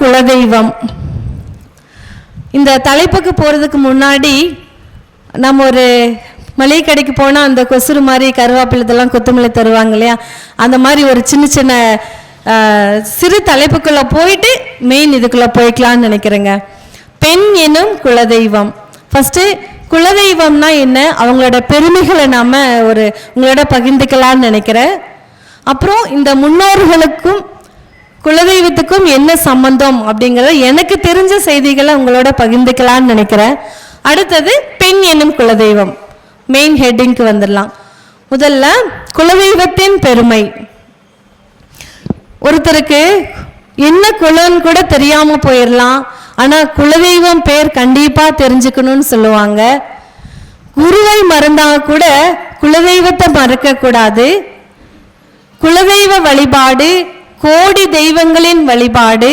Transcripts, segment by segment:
குலதெய்வம். இந்த தலைப்புக்கு போகிறதுக்கு முன்னாடி நம்ம ஒரு மளிகை கடைக்கு போனால் அந்த கொசுறு மாதிரி கருவேப்பிலை இதெல்லாம் கொத்தமல்லி தருவாங்க இல்லையா? அந்த மாதிரி ஒரு சின்ன சின்ன சிறு தலைப்புக்குள்ளே போயிட்டு மெயின் இதுக்குள்ளே போய்க்கலாம்னு நினைக்கிறேங்க. பெண் எனும் குலதெய்வம். ஃபஸ்ட்டு குலதெய்வம்னா என்ன? அவங்களோட பெருமைகளை நாம் ஒரு உங்களோட பகிர்ந்துக்கலாம்னு நினைக்கிறேன். அப்புறம் இந்த முன்னோர்களுக்கும் குலதெய்வத்துக்கும் என்ன சம்பந்தம் அப்படிங்கிறத எனக்கு தெரிஞ்ச செய்திகளை உங்களோட பகிர்ந்துக்கலாம்னு நினைக்கிறேன். அடுத்தது பெண் என்னும் குலதெய்வம். மெயின் ஹெட்டிங்க்கு வந்துடலாம். முதல்ல குலதெய்வத்தின் பெருமை. ஒருத்தருக்கு என்ன குலன்னு கூட தெரியாம போயிடலாம். ஆனா குலதெய்வம் பேர் கண்டிப்பா தெரிஞ்சுக்கணும்னு சொல்லுவாங்க. குருவை மறந்தா கூட குலதெய்வத்தை மறக்க கூடாது குலதெய்வ வழிபாடு கோடி தெய்வங்களின் வழிபாடு.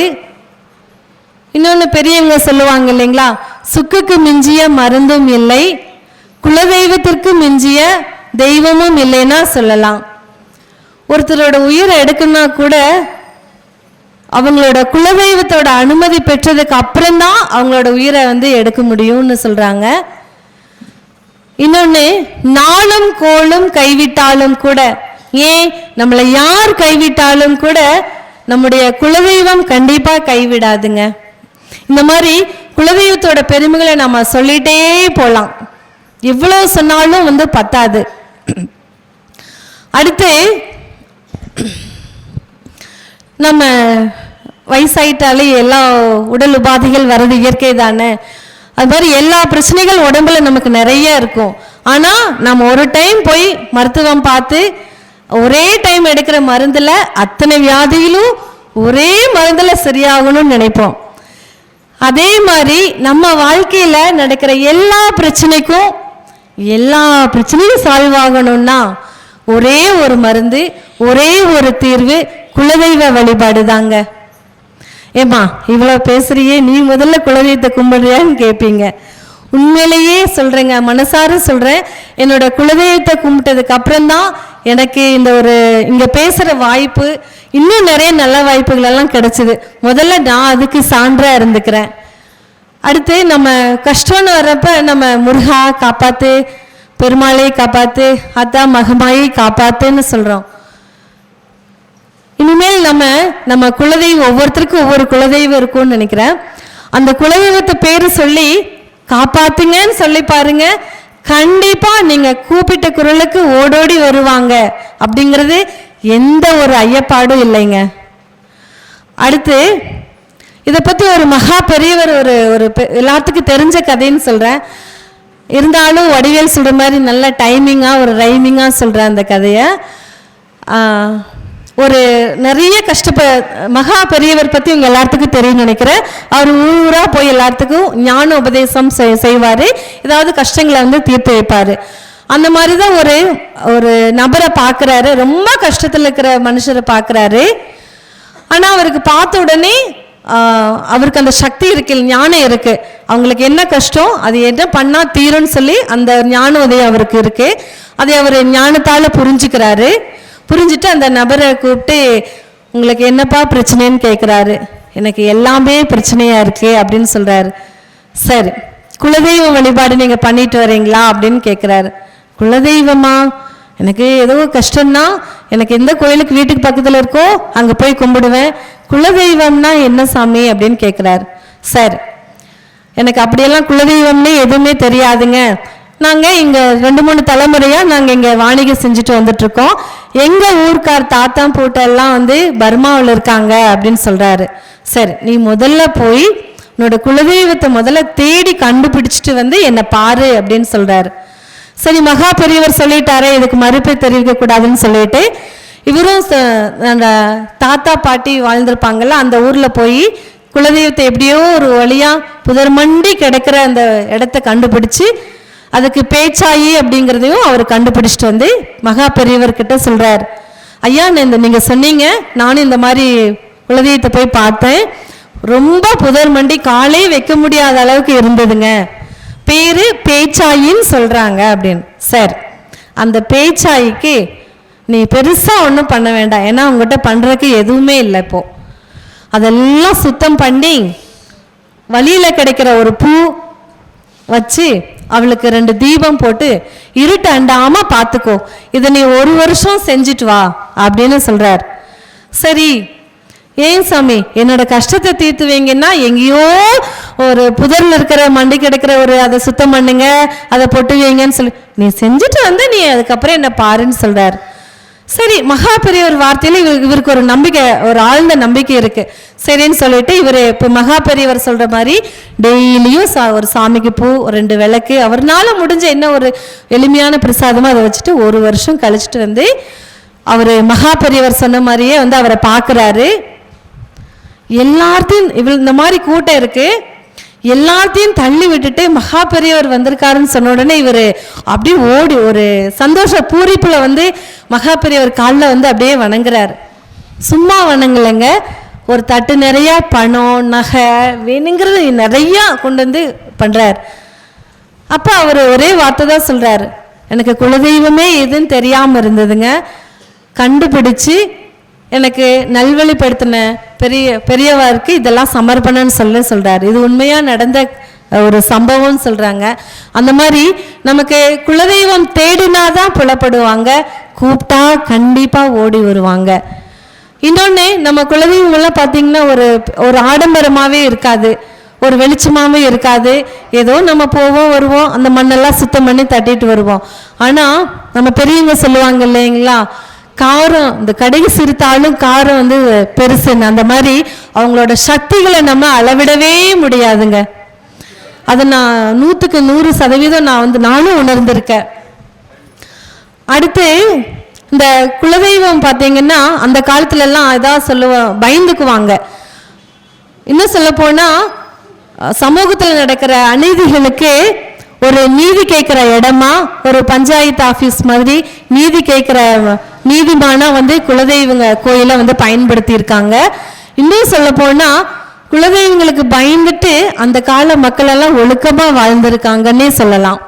இன்னொன்று பெரியவங்க சொல்லுவாங்க இல்லைங்களா? சுக்குக்கு மிஞ்சிய மருந்தும் இல்லை குலதெய்வத்திற்கு மிஞ்சிய தெய்வமும் இல்லைன்னா சொல்லலாம். ஒருத்தரோட உயிரை எடுக்கணும்னா கூட அவங்களோட குலதெய்வத்தோட அனுமதி பெற்றதுக்கு அப்புறம்தான் அவங்களோட உயிரை வந்து எடுக்க முடியும்னு சொல்றாங்க. இன்னொன்று நாளும் கோளும் கைவிட்டாலும் கூட ஏன்? நம்மளை யார் கைவிட்டாலும் கூட நம்முடைய குலதெய்வம் கண்டிப்பா கைவிடாதுங்க. இந்த மாதிரி குலதெய்வத்தோட பெருமைகளை நம்ம சொல்லிட்டே போலாம். எவ்வளவு சொன்னாலும் வந்து பத்தாது. அடுத்து நம்ம வயசாயிட்டாலே எல்லா உடல் உபாதைகள் வர்றது இயற்கை தானே. அது மாதிரி எல்லா பிரச்சனைகள் உடம்புல நமக்கு நிறைய இருக்கும். ஆனா நம்ம ஒரு டைம் போய் மருத்துவம் பார்த்து ஒரே டைம் எடுக்கிற மருந்தில் அத்தனை வியாதிகளும் ஒரே மருந்தில் சரியாகணும்னு நினைப்போம். அதே மாதிரி நம்ம வாழ்க்கையில் நடக்கிற எல்லா பிரச்சனைக்கும் எல்லா பிரச்சனையும் சால்வ் ஆகணும்னா ஒரே ஒரு மருந்து ஒரே ஒரு தீர்வு குலதெய்வ வழிபாடு தாங்க ஏம்மா இவ்வளோ பேசுறியே நீ முதல்ல குலதெய்வத்தை கும்பிடுறியான்னு கேட்பீங்க உண்மையிலேயே சொல்கிறேங்க மனசார சொல்கிறேன் என்னோட குலதெய்வத்தை கும்பிட்டதுக்கு அப்புறம்தான் எனக்கு இந்த ஒரு இங்க பேசுற வாய்ப்பு இன்னும் நிறைய நல்ல வாய்ப்புகளெல்லாம் கிடச்சிது. முதல்ல நான் அதுக்கு சான்றா இருந்துக்கிறேன். அடுத்து நம்ம கஷ்டம்னு வர்றப்ப நம்ம முருகா காப்பாத்து பெருமாளை காப்பாத்து அத்தா மகமாயை காப்பாத்துன்னு சொல்றோம். இனிமேல் நம்ம நம்ம குலதெய்வம் ஒவ்வொருத்தருக்கும் ஒவ்வொரு குலதெய்வம் இருக்கும்னு நினைக்கிறேன். அந்த குலதெய்வத்தை பேரு சொல்லி காப்பாத்துங்கன்னு சொல்லி பாருங்க. கண்டிப்பாக நீங்கள் கூப்பிட்ட குரலுக்கு ஓடோடி வருவாங்க. அப்படிங்கிறது எந்த ஒரு ஐயப்பாடும் இல்லைங்க. அடுத்து இதை பற்றி ஒரு மகா பெரியவர் ஒரு ஒரு பெ- எல்லாத்துக்கும் தெரிஞ்ச கதைன்னு சொல்கிறேன் இருந்தாலும் வடிவேல் சொல்கிற மாதிரி நல்ல டைமிங்காக ஒரு ரைமிங்காக சொல்கிறேன் அந்த கதையை. ஒரு நிறைய கஷ்டப்ப மகா பெரியவர் பத்தி உங்க எல்லாத்துக்கும் தெரியும்னு நினைக்கிறேன். அவர் ஊர் ஊரா போய் எல்லாத்துக்கும் ஞான உபதேசம் செய்- செய்வாரு. ஏதாவது கஷ்டங்களை வந்து தீர்த்து வைப்பாரு. அந்த மாதிரி தான் ஒரு ஒரு நபரை பார்க்குறாரு ரொம்ப கஷ்டத்தில் இருக்கிற மனுஷரை பார்க்குறாரு ஆனால் அவருக்கு பார்த்த உடனே அவருக்கு அந்த சக்தி இருக்கு ஞானம் இருக்கு. அவங்களுக்கு என்ன கஷ்டம்? அது என்ன பண்ணா தீரும்னு சொல்லி அந்த ஞான உதயம் அவருக்கு இருக்கு. அதை அவர் ஞானத்தால புரிஞ்சுக்கிறாரு. புரிஞ்சுட்டு அந்த நபரை கூப்பிட்டு உங்களுக்கு என்னப்பா பிரச்சனைன்னு கேட்குறாரு எனக்கு எல்லாமே பிரச்சனையாக இருக்குது அப்படின்னு சொல்கிறாரு சரி குலதெய்வ வழிபாடு நீங்கள் பண்ணிட்டு வரீங்களா? அப்படின்னு கேட்குறாரு குலதெய்வமா? எனக்கு ஏதோ கஷ்டம்னா எனக்கு எந்த கோயிலுக்கு வீட்டுக்கு பக்கத்தில் இருக்கோ அங்கே போய் கும்பிடுவேன். குலதெய்வம்னா என்ன சாமி? அப்படின்னு கேட்குறாரு சார் எனக்கு அப்படியெல்லாம் குலதெய்வம்னே எதுவுமே தெரியாதுங்க. நாங்கள் இங்கே ரெண்டு மூணு தலைமுறையாக நாங்கள் இங்கே வாணிகம் செஞ்சுட்டு வந்துட்ருக்கோம் எங்கள் எங்க ஊர்க்கார் தாத்தா பூட்டெல்லாம் வந்து பர்மாவில் இருக்காங்க அப்படின்னு சொல்கிறாரு சரி நீ முதல்ல போய் உன்னோட குலதெய்வத்தை முதல்ல தேடி கண்டுபிடிச்சிட்டு வந்து என்னை பாரு அப்படின்னு சொல்கிறாரு சரி மகா பெரியவர் சொல்லிட்டாரே இதுக்கு மறுப்பை தெரிவிக்கக்கூடாதுன்னு சொல்லிட்டு இவரும் அந்த தாத்தா பாட்டி வாழ்ந்திருப்பாங்கல்ல அந்த ஊரில் போய் குலதெய்வத்தை எப்படியோ ஒரு வழியாக புதர் மண்டி கிடக்கிற அந்த இடத்த கண்டுபிடிச்சு அதுக்கு பேச்சாயி அப்படிங்கிறதையும் அவர் கண்டுபிடிச்சிட்டு வந்து மகா பெரியவர்கிட்ட சொல்கிறார் ஐயா இந்த நீங்கள் சொன்னீங்க நானும் இந்த மாதிரி குலதெய்வத்தை போய் பார்த்தேன். ரொம்ப புதர் மண்டி காலே வைக்க முடியாத அளவுக்கு இருந்ததுங்க. பேரு பேச்சாயின்னு சொல்கிறாங்க அப்படின்னு. சார் அந்த பேச்சாயிக்கு நீ பெருசாக ஒன்றும் பண்ண வேண்டாம். ஏன்னா உங்ககிட்ட பண்ணுறதுக்கு எதுவுமே இல்லை இப்போ. அதெல்லாம் சுத்தம் பண்ணி வழியில் கிடைக்கிற ஒரு பூ வச்சு அவளுக்கு ரெண்டு தீபம் போட்டு இருட்டு அண்டாம பார்த்துக்கோ இதை நீ ஒரு வருஷம் செஞ்சுட்டு வா அப்படின்னு சொல்றார். சரி ஏன் சாமி? என்னோட கஷ்டத்தை தீர்த்து வைங்கன்னா எங்கேயோ ஒரு புதர்ல இருக்கிற மண்டி கிடக்கிற ஒரு அதை சுத்தம் பண்ணுங்க அதை பொட்டு வைங்கன்னு சொல்லி நீ செஞ்சுட்டு வந்து நீ அதுக்கப்புறம் என்ன பாருன்னு சொல்றாரு. சரி மகா பெரியவர் வார்த்தையில இவருக்கு இவருக்கு ஒரு நம்பிக்கை ஒரு ஆழ்ந்த நம்பிக்கை இருக்கு. சரின்னு சொல்லிட்டு இவர் இப்போ மகா பெரியவர் சொல்ற மாதிரி டெய்லியும் சா ஒரு சாமிக்கு பூ ரெண்டு விளக்கு அவர்னால முடிஞ்ச என்ன ஒரு எளிமையான பிரசாதமோ அதை வச்சுட்டு ஒரு வருஷம் கழிச்சிட்டு வந்து அவர் மகா பெரியவர் சொன்ன மாதிரியே வந்து அவரை பார்க்குறாரு எல்லாத்தையும் இவள் இந்த மாதிரி கூட்டம் இருக்குது எல்லாத்தையும் தள்ளி விட்டுட்டு மகா பெரியவர் வந்திருக்காருன்னு சொன்ன உடனே இவர் அப்படியே ஓடி ஒரு சந்தோஷ பூரிப்பில் வந்து மகா பெரியவர் காலில் வந்து அப்படியே வணங்குறாரு. சும்மா வணங்கலைங்க. ஒரு தட்டு நிறையா பணம் நகை வேணுங்கிறது நிறையா கொண்டு வந்து பண்ணுறார் அப்போ அவர் ஒரே வார்த்தை தான் சொல்கிறார் எனக்கு குலதெய்வமே எதுன்னு தெரியாமல் இருந்ததுங்க. கண்டுபிடிச்சு எனக்கு நல்வழிப்படுத்தின பெரிய பெரியவருக்கு இதெல்லாம் சமர்ப்பணம்னு சொல்ல சொல்கிறார் இது உண்மையாக நடந்த ஒரு சம்பவம்னு சொல்கிறாங்க அந்த மாதிரி நமக்கு குலதெய்வம் தேடினாதான் புலப்படுவாங்க. கூப்பிட்டா கண்டிப்பாக ஓடி வருவாங்க. இன்னொன்று நம்ம குலதெய்வங்கள்லாம் பார்த்திங்கன்னா ஒரு ஒரு ஆடம்பரமாகவே இருக்காது. ஒரு வெளிச்சமாகவே இருக்காது. ஏதோ நம்ம போவோம் வருவோம் அந்த மண்ணெல்லாம் சுத்தம் பண்ணி தட்டிட்டு வருவோம். ஆனால் நம்ம பெரியவங்க சொல்லுவாங்க இல்லைங்களா? காரம் இந்த கடுகு சிரித்தாலும் காரம் வந்து பெருசுன்னு அந்த மாதிரி அவங்களோட சக்திகளை நம்ம அளவிடவே முடியாதுங்க. அதை நான் நூற்றுக்கு நூறு சதவீதம் நான் வந்து நானும் உணர்ந்திருக்கேன். அடுத்து இந்த குலதெய்வம் பார்த்தீங்கன்னா அந்த காலத்துலலாம் எல்லாம் சொல்லுவோம் பயந்துக்குவாங்க. இன்னும் சொல்ல சமூகத்தில் நடக்கிற அநீதிகளுக்கு ஒரு நீதி கேட்குற இடமா ஒரு பஞ்சாயத்து ஆஃபீஸ் மாதிரி நீதி கேட்குற நீதிமானா வந்து குலதெய்வங்க கோயிலை வந்து பயன்படுத்தி இருக்காங்க இன்னும் சொல்ல போனா குலதெய்வங்களுக்கு பயந்துட்டு அந்த கால மக்கள் எல்லாம் ஒழுக்கமா வாழ்ந்திருக்காங்கன்னே சொல்லலாம்.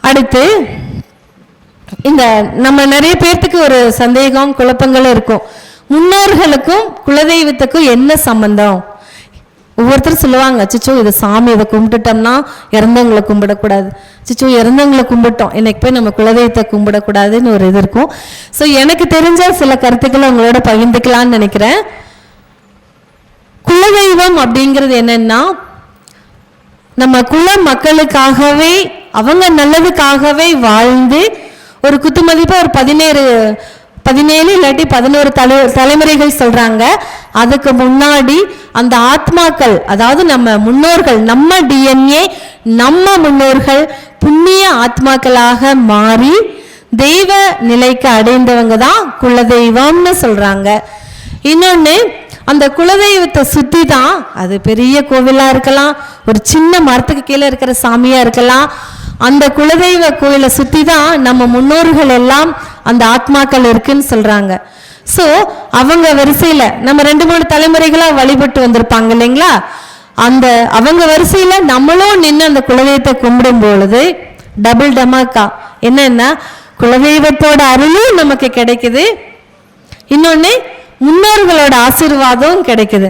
அடுத்து இந்த நம்ம நிறைய பேர்த்துக்கு ஒரு சந்தேகம் குழப்பங்களும் இருக்கும். முன்னோர்களுக்கும் குலதெய்வத்துக்கும் என்ன சம்பந்தம்? ஒவ்வொருத்தரும் சொல்லுவாங்க சிச்சோ இதை சாமி இதை கும்பிட்டுட்டோம்னா இறந்தவங்களை கும்பிடக்கூடாது. சிச்சோ இறந்தவங்களை கும்பிட்டோம். இன்னைக்கு போய் நம்ம குலதெய்வத்தை கும்பிடக்கூடாதுன்னு ஒரு இது இருக்கும். ஸோ எனக்கு தெரிஞ்ச சில கருத்துக்களை உங்களோட பகிர்ந்துக்கலாம்னு நினைக்கிறேன். குலதெய்வம் அப்படிங்கிறது என்னன்னா நம்ம குல மக்களுக்காகவே அவங்க நல்லதுக்காகவே வாழ்ந்து ஒரு குத்துமதிப்பா ஒரு பதினேழு பதினேழு இல்லாட்டி பதினோரு தலை தலைமுறைகள் சொல்றாங்க. அதுக்கு முன்னாடி அந்த ஆத்மாக்கள் அதாவது நம்ம முன்னோர்கள் நம்ம டிஎன்ஏ நம்ம முன்னோர்கள் புண்ணிய ஆத்மாக்களாக மாறி தெய்வ நிலைக்கு அடைந்தவங்க தான் குலதெய்வம்னு சொல்றாங்க. இன்னொன்று அந்த குலதெய்வத்தை சுற்றி தான் அது பெரிய கோவிலாக இருக்கலாம் ஒரு சின்ன மரத்துக்கு கீழே இருக்கிற சாமியாக இருக்கலாம் அந்த குலதெய்வ கோயிலை சுற்றி தான் நம்ம முன்னோர்கள் எல்லாம் அந்த ஆத்மாக்கள் இருக்குன்னு சொல்கிறாங்க ஸோ அவங்க வரிசையில் நம்ம ரெண்டு மூணு தலைமுறைகளாக வழிபட்டு வந்திருப்பாங்க இல்லைங்களா? அந்த அவங்க வரிசையில் நம்மளும் நின்று அந்த குலதெய்வத்தை கும்பிடும் பொழுது டபுள் டமாக்கா. என்னன்னா குலதெய்வத்தோட அருளும் நமக்கு கிடைக்குது. இன்னொன்று முன்னோர்களோட ஆசீர்வாதம் கிடைக்குது.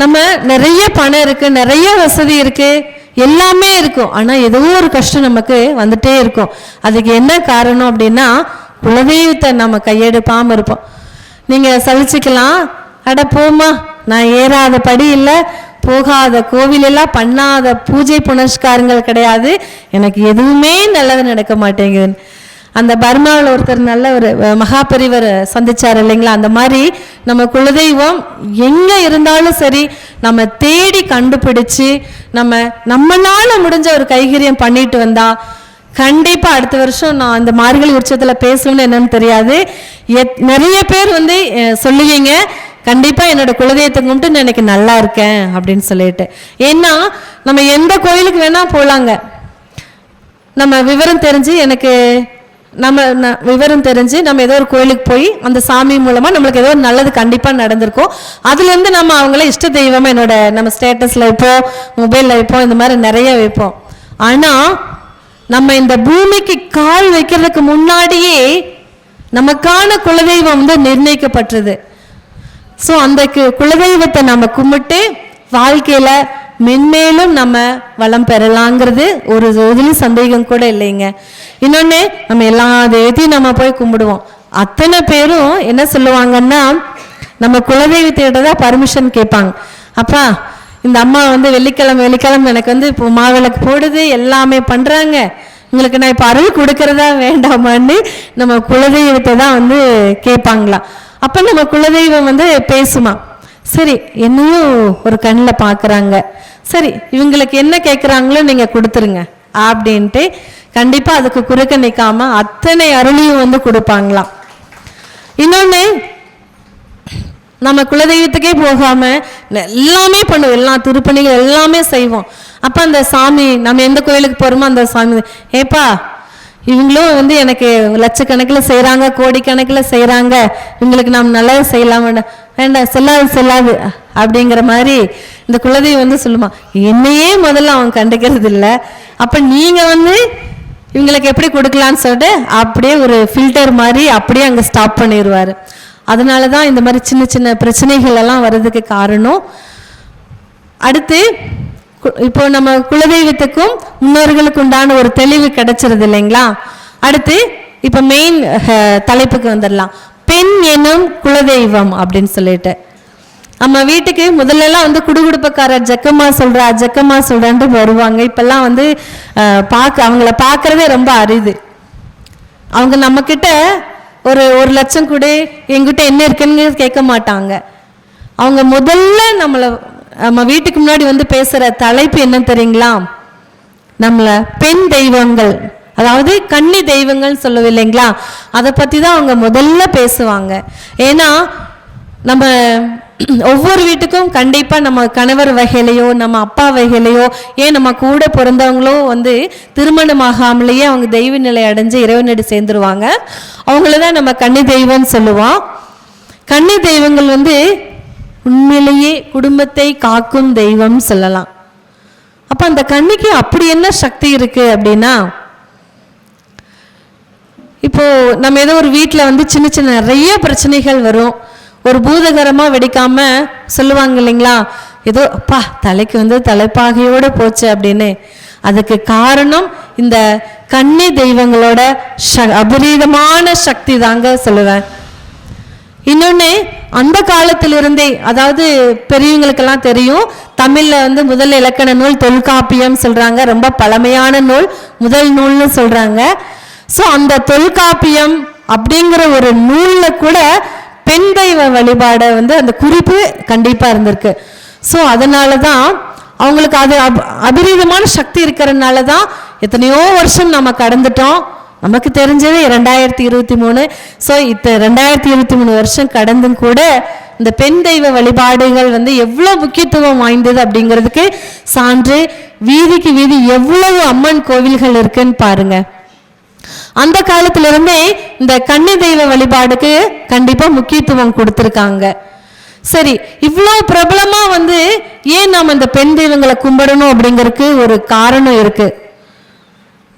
நம்ம நிறைய பணம் இருக்கு நிறைய வசதி இருக்குது எல்லாமே இருக்கும். ஆனால் ஏதோ ஒரு கஷ்டம் நமக்கு வந்துட்டே இருக்கும். அதுக்கு என்ன காரணம் அப்படின்னா குலதெய்வத்தை நம்ம கையெடுப்பாமல் இருப்போம். நீங்கள் சலிச்சுக்கலாம். அட போம்மா நான் ஏறாத படி இல்லை. போகாத கோவிலெல்லாம் பண்ணாத பூஜை புனஸ்காரங்கள் கிடையாது. எனக்கு எதுவுமே நல்லது நடக்க மாட்டேங்குதுன்னு. அந்த பர்மாவில் ஒருத்தர் நல்ல ஒரு மகாபரிவர் மகாபெரிவர் சந்திச்சார் இல்லைங்களா? அந்த மாதிரி நம்ம குலதெய்வம் எங்கே இருந்தாலும் சரி நம்ம தேடி கண்டுபிடிச்சு நம்ம நம்மளால முடிஞ்ச ஒரு கைகரியம் பண்ணிட்டு வந்தா கண்டிப்பாக அடுத்த வருஷம் நான் இந்த மார்கழி உற்சவத்தில் பேசணும்னு என்னன்னு தெரியாது. எத்- நிறைய பேர் வந்து சொல்லுவீங்க கண்டிப்பாக என்னோட குலதெய்வத்தை கும்பிட்டு நான் இன்னைக்கு நல்லா இருக்கேன் அப்படின்னு சொல்லிட்டு. ஏன்னா நம்ம எந்த கோயிலுக்கு வேணால் போகலாங்க நம்ம விவரம் தெரிஞ்சு எனக்கு நம்ம விவரம் தெரிஞ்சு நம்ம ஏதோ ஒரு கோயிலுக்கு போய் அந்த சாமி மூலமாக நம்மளுக்கு ஏதோ ஒரு நல்லது கண்டிப்பாக நடந்திருக்கும். அதுலேருந்து நம்ம அவங்கள இஷ்ட தெய்வமாக என்னோட நம்ம ஸ்டேட்டஸ்ல வைப்போம் மொபைலில் வைப்போம் இந்த மாதிரி நிறைய வைப்போம். ஆனால் நம்ம இந்த பூமிக்கு கால் வைக்கிறதுக்கு முன்னாடியே நமக்கான குலதெய்வம் வந்து நிர்ணயிக்கப்பட்டது. ஸோ அந்த கு- குலதெய்வத்தை நம்ம கும்பிட்டு வாழ்க்கையில் மென்மேலும் நம்ம வளம் பெறலாங்கிறது ஒரு இதுலையும் சந்தேகம் கூட இல்லைங்க. இன்னொன்று நம்ம எல்லா தெய்வத்தையும் நம்ம போய் கும்பிடுவோம். அத்தனை பேரும் என்ன சொல்லுவாங்கன்னா நம்ம குலதெய்வத்திட்ட தான் பர்மிஷன் கேட்பாங்க. அப்பா இந்த அம்மா வந்து வெள்ளிக்கிழமை வெள்ளிக்கிழமை எனக்கு வந்து இப்போ மாவிளக்கு போடுது எல்லாமே பண்ணுறாங்க உங்களுக்கு நான் இப்போ அருள் கொடுக்கறதா வேண்டாமான்னு நம்ம குலதெய்வத்தை தான் வந்து கேட்பாங்களாம். அப்போ நம்ம குலதெய்வம் வந்து பேசுமா? சரி என்னையும் ஒரு கண்ணில் பார்க்குறாங்க. சரி இவங்களுக்கு என்ன கேட்குறாங்களோ நீங்கள் கொடுத்துருங்க அப்படின்ட்டு கண்டிப்பாக அதுக்கு குறுக்க நிற்காமல் அத்தனை அருளியும் வந்து கொடுப்பாங்களாம். இன்னொன்று நம்ம குலதெய்வத்துக்கே போகாமல் எல்லாமே பண்ணுவோம். எல்லா திருப்பணிகள் எல்லாமே செய்வோம். அப்போ அந்த சாமி நம்ம எந்த கோயிலுக்கு போகிறோமோ அந்த சாமி. ஏப்பா இவங்களும் வந்து எனக்கு லட்சக்கணக்கில் செய்கிறாங்க கோடிக்கணக்கில் செய்கிறாங்க இவங்களுக்கு நாம் நல்லது செய்யலாம் வேண்டாம் செல்லாது செல்லாது அப்படிங்கிற மாதிரி இந்த குலதெய்வம் வந்து சொல்லுமா என்னையே முதல்ல அவன் கண்டுக்கிறது இல்லை அப்போ நீங்கள் வந்து இவங்களுக்கு எப்படி கொடுக்கலான்னு சொல்லிட்டு அப்படியே ஒரு ஃபில்டர் மாதிரி அப்படியே அங்கே ஸ்டாப் பண்ணிடுவார் அதனால தான் இந்த மாதிரி சின்ன சின்ன பிரச்சனைகள் எல்லாம் வர்றதுக்கு காரணம். அடுத்து இப்போ நம்ம குலதெய்வத்துக்கும் முன்னோர்களுக்கு உண்டான ஒரு தெளிவு கிடைச்சிருது இல்லைங்களா? அடுத்து இப்போ மெயின் தலைப்புக்கு வந்துடலாம். பெண் எனும் குலதெய்வம் அப்படின்னு சொல்லிட்டு. நம்ம வீட்டுக்கு முதல்லலாம் வந்து குடுகுடுப்பக்காரர் ஜக்கம்மா சொல்கிறா ஜக்கம்மா சொல்கிறான்ட்டு வருவாங்க. இப்போல்லாம் வந்து பார்க்க அவங்கள பார்க்குறதே ரொம்ப அரிது. அவங்க நம்மக்கிட்ட ஒரு ஒரு லட்சம் கூட எங்கிட்ட என்ன இருக்குன்னு கேட்க மாட்டாங்க. அவங்க முதல்ல நம்மளை நம்ம வீட்டுக்கு முன்னாடி வந்து பேசுகிற தலைப்பு என்ன தெரியுங்களா? நம்மளை பெண் தெய்வங்கள். அதாவது கன்னி தெய்வங்கள்னு சொல்லுவோம் இல்லைங்களா அதை பற்றி தான் அவங்க முதல்ல பேசுவாங்க. ஏன்னா நம்ம ஒவ்வொரு வீட்டுக்கும் கண்டிப்பாக நம்ம கணவர் வகையிலையோ நம்ம அப்பா வகையிலையோ ஏன் நம்ம கூட பிறந்தவங்களோ வந்து திருமணமாகாமலேயே அவங்க தெய்வ நிலை அடைஞ்சு இறைவனடி சேர்ந்துருவாங்க. அவங்கள தான் நம்ம கன்னி தெய்வம்னு சொல்லுவோம். கன்னி தெய்வங்கள் வந்து உண்மையிலேயே குடும்பத்தை காக்கும் தெய்வம் சொல்லலாம். அப்போ அந்த கன்னிக்கு அப்படி என்ன சக்தி இருக்குது அப்படின்னா இப்போது நம்ம ஏதோ ஒரு வீட்டில் வந்து சின்ன சின்ன நிறைய பிரச்சனைகள் வரும். ஒரு பூதகரமாக வெடிக்காமல் சொல்லுவாங்க இல்லைங்களா? ஏதோ அப்பா தலைக்கு வந்து தலைப்பாகையோட போச்சு அப்படின்னு. அதுக்கு காரணம் இந்த கன்னி தெய்வங்களோட ச அபரீதமான சக்தி தாங்க சொல்லுவேன். இன்னொன்று அந்த காலத்திலிருந்தே அதாவது பெரியவங்களுக்கெல்லாம் தெரியும் தமிழில் வந்து முதல் இலக்கண நூல் தொல்காப்பியம் சொல்கிறாங்க ரொம்ப பழமையான நூல் முதல் நூல்னு சொல்கிறாங்க ஸோ அந்த தொல்காப்பியம் அப்படிங்கிற ஒரு நூலில் கூட பெண் தெய்வ வழிபாடை வந்து அந்த குறிப்பு கண்டிப்பாக இருந்திருக்கு. ஸோ அதனால தான் அவங்களுக்கு அது அப் அபிரீதமான சக்தி இருக்கிறதுனால தான் எத்தனையோ வருஷம் நம்ம கடந்துட்டோம். நமக்கு தெரிஞ்சது ரெண்டாயிரத்தி இருபத்தி மூணு. ஸோ இத்த ரெண்டாயிரத்தி இருபத்தி மூணு வருஷம் கடந்தும் கூட இந்த பெண் தெய்வ வழிபாடுகள் வந்து எவ்வளோ முக்கியத்துவம் வாய்ந்தது அப்படிங்கிறதுக்கு சான்று வீதிக்கு வீதி எவ்வளவு அம்மன் கோவில்கள் இருக்குன்னு பாருங்கள் அந்த காலத்திலிருந்தே இந்த கன்னி தெய்வ வழிபாடுக்கு கண்டிப்பா முக்கியத்துவம் கொடுத்துருக்காங்க. சரி இவ்வளோ பிரபலமா வந்து ஏன் நம்ம இந்த பெண் தெய்வங்களை கும்பிடணும் அப்படிங்கறதுக்கு ஒரு காரணம் இருக்கு.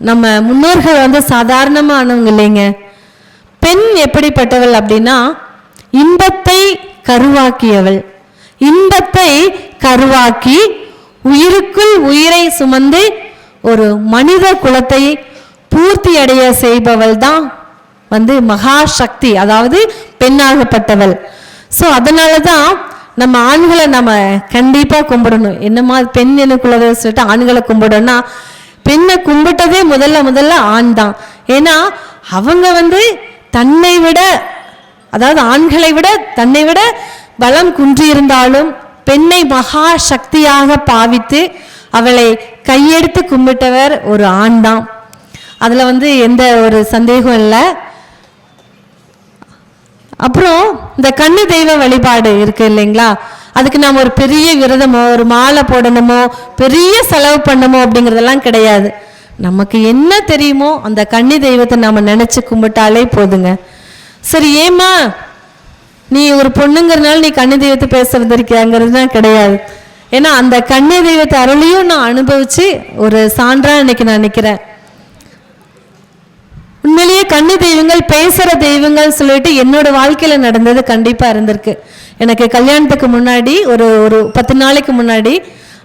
நம்ம முன்னோர்கள் வந்து சாதாரணமானவங்க இல்லைங்க. பெண் எப்படிப்பட்டவள் அப்படின்னா இன்பத்தை கருவாக்கியவள். இன்பத்தை கருவாக்கி உயிருக்குள் உயிரை சுமந்து ஒரு மனித குலத்தை பூர்த்தி அடைய செய்பவள் தான் வந்து மகா சக்தி அதாவது பெண்ணாகப்பட்டவள். ஸோ அதனால தான் நம்ம ஆண்களை நம்ம கண்டிப்பாக கும்பிடணும். என்னமா பெண் எனக்குள்ளதை சொல்லிட்டு ஆண்களை கும்பிடணும்னா பெண்ணை கும்பிட்டதே முதல்ல முதல்ல ஆண் தான். ஏன்னா அவங்க வந்து தன்னை விட அதாவது ஆண்களை விட தன்னை விட பலம் குன்றியிருந்தாலும் பெண்ணை மகா சக்தியாக பாவித்து அவளை கையெடுத்து கும்பிட்டவர் ஒரு ஆண் தான். அதில் வந்து எந்த ஒரு சந்தேகம் இல்லை. அப்புறம் இந்த கண்ணு தெய்வ வழிபாடு இருக்கு இல்லைங்களா? அதுக்கு நாம் ஒரு பெரிய விரதமோ ஒரு மாலை போடணுமோ பெரிய செலவு பண்ணமோ அப்படிங்கிறதெல்லாம் கிடையாது. நமக்கு என்ன தெரியுமோ அந்த கன்னி தெய்வத்தை நாம் நினச்சி கும்பிட்டாலே போதுங்க. சரி ஏம்மா? நீ ஒரு பொண்ணுங்கிறனால நீ கன்னி தெய்வத்தை பேச வந்திருக்கியாங்கிறதுலாம் கிடையாது. ஏன்னா அந்த கன்னி தெய்வத்தை அருளையும் நான் அனுபவித்து ஒரு சான்றாக இன்னைக்கு நான் நிற்கிறேன் உண்மையிலேயே கன்னி தெய்வங்கள் பேசுகிற தெய்வங்கள் சொல்லிட்டு என்னோட வாழ்க்கையில் நடந்தது கண்டிப்பாக இருந்திருக்கு. எனக்கு கல்யாணத்துக்கு முன்னாடி ஒரு ஒரு பத்து நாளைக்கு முன்னாடி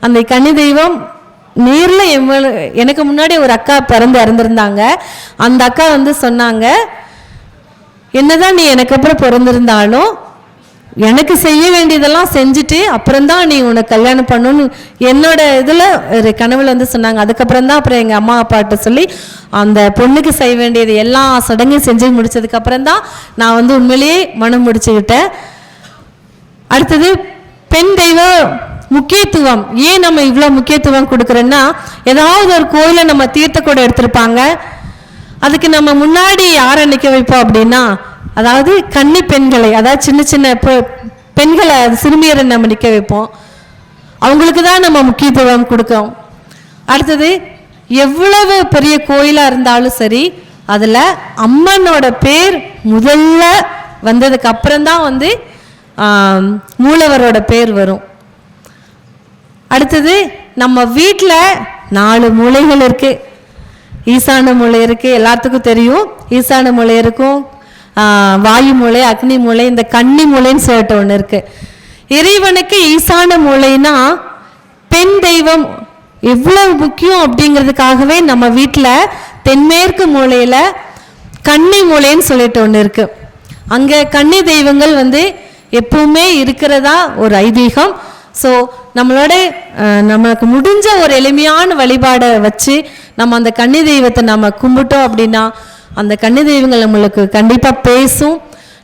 அந்த கன்னி தெய்வம் நேரில் எவ்வளோ எனக்கு முன்னாடி ஒரு அக்கா பிறந்து இறந்துருந்தாங்க. அந்த அக்கா வந்து சொன்னாங்க என்னதான் நீ எனக்கு அப்புறம் பிறந்திருந்தாலும் எனக்கு செய்ய வேண்டியதெல்லாம் செஞ்சுட்டு அப்புறம்தான் நீ உனக்கு கல்யாணம் பண்ணணும்னு என்னோட இதில் ஒரு கனவுல வந்து சொன்னாங்க. அதுக்கப்புறம் தான் அப்புறம் எங்கள் அம்மா அப்பாட்ட சொல்லி அந்த பொண்ணுக்கு செய்ய வேண்டியது எல்லா சடங்கும் செஞ்சு முடிச்சதுக்கு தான் நான் வந்து உண்மையிலேயே மனம் முடிச்சுக்கிட்டேன் அடுத்தது பெண் தெய்வ முக்கியத்துவம். ஏன் நம்ம இவ்வளோ முக்கியத்துவம் கொடுக்குறோன்னா ஏதாவது ஒரு கோயிலை நம்ம தீர்த்த கூட எடுத்திருப்பாங்க. அதுக்கு நம்ம முன்னாடி யாரை நிற்க வைப்போம் அப்படின்னா அதாவது கன்னி பெண்களை அதாவது சின்ன சின்ன பெ- பெண்களை சிறுமியரை நம்ம நிற்க வைப்போம்? அவங்களுக்கு தான் நம்ம முக்கியத்துவம் கொடுக்கோம் அடுத்தது எவ்வளவு பெரிய கோயிலாக இருந்தாலும் சரி அதில் அம்மனோட பேர் முதல்ல வந்ததுக்கு அப்புறம்தான் வந்து மூலவரோட பேர் வரும். அடுத்தது நம்ம வீட்டில் நாலு மூலைகள் இருக்குது ஈசான மூலை இருக்குது எல்லாத்துக்கும் தெரியும். ஈசான மூளை இருக்கும் வாயு மூலை அக்னி மூலை இந்த கன்னி மூலைன்னு சொல்லிட்டு ஒன்று இருக்கு. இறைவனுக்கு ஈசான மூளைனா பெண் தெய்வம் எவ்வளவு முக்கியம் அப்படிங்கிறதுக்காகவே நம்ம வீட்டில் தென்மேற்கு மூலையில் கன்னி மூலைன்னு சொல்லிட்டு ஒன்று இருக்கு. அங்கே கன்னி தெய்வங்கள் வந்து எப்பவுமே இருக்கிறதா ஒரு ஐதீகம். ஸோ நம்மளோட நமக்கு முடிஞ்ச ஒரு எளிமையான வழிபாடை வச்சு நம்ம அந்த கன்னி தெய்வத்தை நம்ம கும்பிட்டோம் அப்படின்னா அந்த கன்னி தெய்வங்கள் நம்மளுக்கு கண்டிப்பாக பேசும்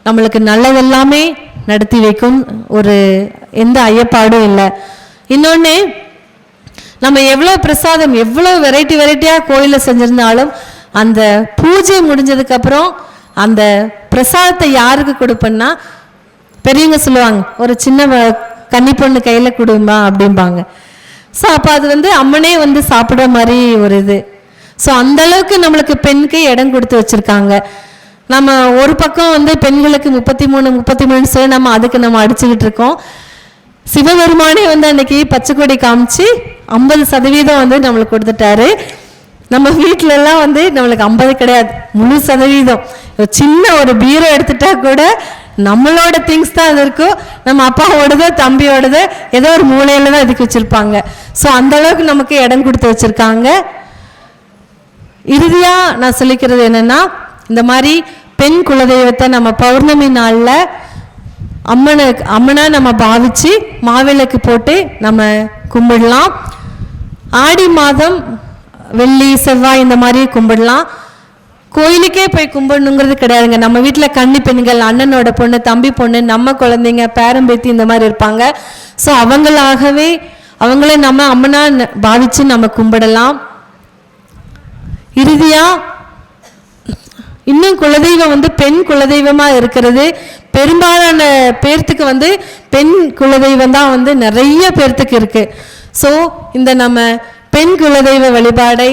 நம்மளுக்கு நல்லதெல்லாமே நடத்தி வைக்கும் ஒரு எந்த ஐயப்பாடும் இல்லை. இன்னொன்று நம்ம எவ்வளோ பிரசாதம் எவ்வளோ வெரைட்டி வெரைட்டியாக கோயிலில் செஞ்சுருந்தாலும் அந்த பூஜை முடிஞ்சதுக்கப்புறம் அந்த பிரசாதத்தை யாருக்கு கொடுப்பேன்னா பெரியவங்க சொல்லுவாங்க ஒரு சின்ன கன்னி பொண்ணு கையில் கொடுமா அப்படிம்பாங்க. ஸோ அப்போ அது வந்து அம்மனே வந்து சாப்பிட்ற மாதிரி ஒரு இது. ஸோ அந்த அளவுக்கு நம்மளுக்கு பெண்ணுக்கு இடம் கொடுத்து வச்சுருக்காங்க. நம்ம ஒரு பக்கம் வந்து பெண்களுக்கு முப்பத்தி மூணு முப்பத்தி மூணு சொல்லி நம்ம அதுக்கு நம்ம அடிச்சுக்கிட்டு இருக்கோம். சிவபெருமானே வந்து அன்னைக்கு பச்சை கொடி காமிச்சு ஐம்பது சதவீதம் வந்து நம்மளுக்கு கொடுத்துட்டாரு. நம்ம வீட்டிலலாம் வந்து நம்மளுக்கு ஐம்பது கிடையாது முழு சதவீதம். ஒரு சின்ன ஒரு பீரோ எடுத்துட்டா கூட நம்மளோட திங்ஸ் தான் அது இருக்கும். நம்ம அப்பாவோடதோ தம்பியோடதோ ஏதோ ஒரு மூலையில தான் இதுக்கு வச்சிருப்பாங்க. ஸோ அந்த அளவுக்கு நமக்கு இடம் கொடுத்து வச்சுருக்காங்க. இறுதியாக நான் சொல்லிக்கிறது என்னன்னா இந்த மாதிரி பெண் குலதெய்வத்தை நம்ம பௌர்ணமி நாளில் அம்மனை அம்மனாக நம்ம பாவிச்சு மாவிளக்கு போட்டு நம்ம கும்பிடலாம். ஆடி மாதம் வெள்ளி செவ்வாய் இந்த மாதிரி கும்பிடலாம். கோயிலுக்கே போய் கும்பிடணுங்கிறது கிடையாதுங்க. நம்ம வீட்டில் கன்னி பெண்கள் அண்ணனோட பொண்ணு தம்பி பொண்ணு நம்ம குழந்தைங்க பேரம்பேத்தி இந்த மாதிரி இருப்பாங்க. ஸோ அவங்களாகவே அவங்களே நம்ம அம்மனா ந- பாவிச்சு நம்ம கும்பிடலாம். இறுதியாக இன்னும் குலதெய்வம் வந்து பெண் குலதெய்வமாக இருக்கிறது. பெரும்பாலான பேர்த்துக்கு வந்து பெண் குலதெய்வம் தான் வந்து நிறைய பேர்த்துக்கு இருக்குது ஸோ இந்த நம்ம பெண் குலதெய்வ வழிபாடை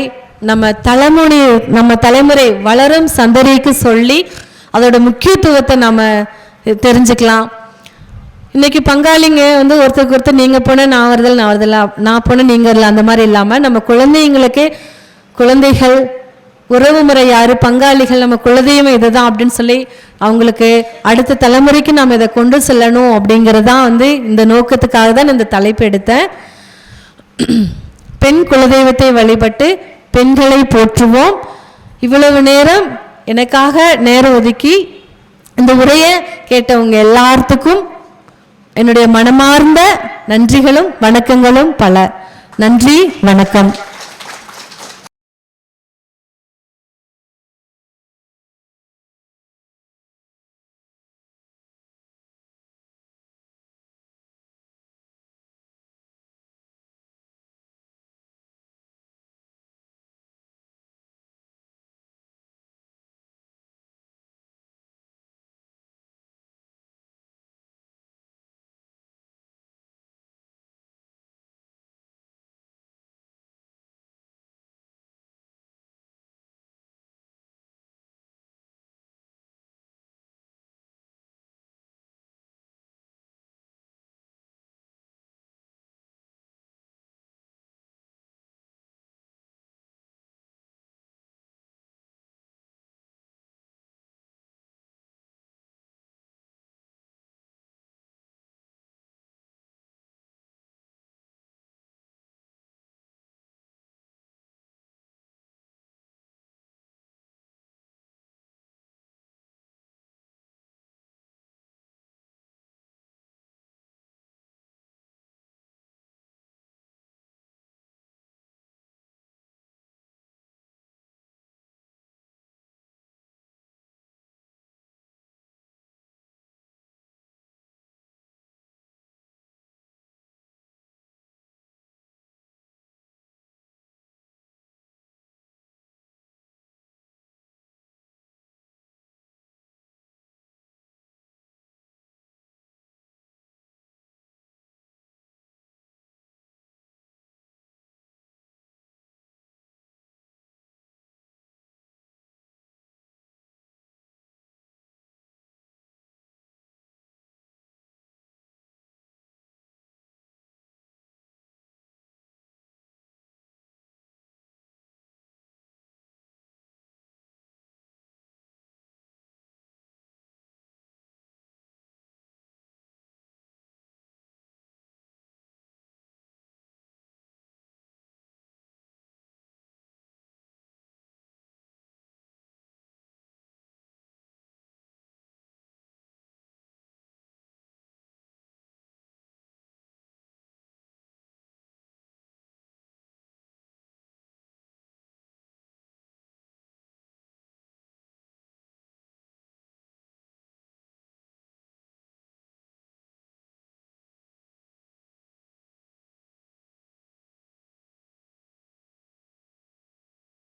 நம்ம தலைமுறை நம்ம தலைமுறை வளரும் சந்ததிக்கு சொல்லி அதோட முக்கியத்துவத்தை நம்ம தெரிஞ்சுக்கலாம். இன்றைக்கி பங்காளிங்க வந்து ஒருத்தருக்கு ஒருத்தர் நீங்கள் போனால் நான் வருதல் நான் வருதல் நான் போனால் நீங்கள் வரல அந்த மாதிரி இல்லாமல் நம்ம குழந்தைங்களுக்கு குழந்தைகள் உறவு முறை யாரு பங்காளிகள் நம்ம குலதெய்வம் இதுதான் அப்படின்னு சொல்லி அவங்களுக்கு அடுத்த தலைமுறைக்கு நாம் இதை கொண்டு செல்லணும் அப்படிங்கிறதான் வந்து இந்த நோக்கத்துக்காக தான் இந்த தலைப்பு எடுத்தேன். பெண் குலதெய்வத்தை வழிபட்டு பெண்களை போற்றுவோம். இவ்வளவு நேரம் எனக்காக நேரம் ஒதுக்கி இந்த உரையை கேட்டவங்க எல்லாத்துக்கும் என்னுடைய மனமார்ந்த நன்றிகளும் வணக்கங்களும் பல. நன்றி வணக்கம்.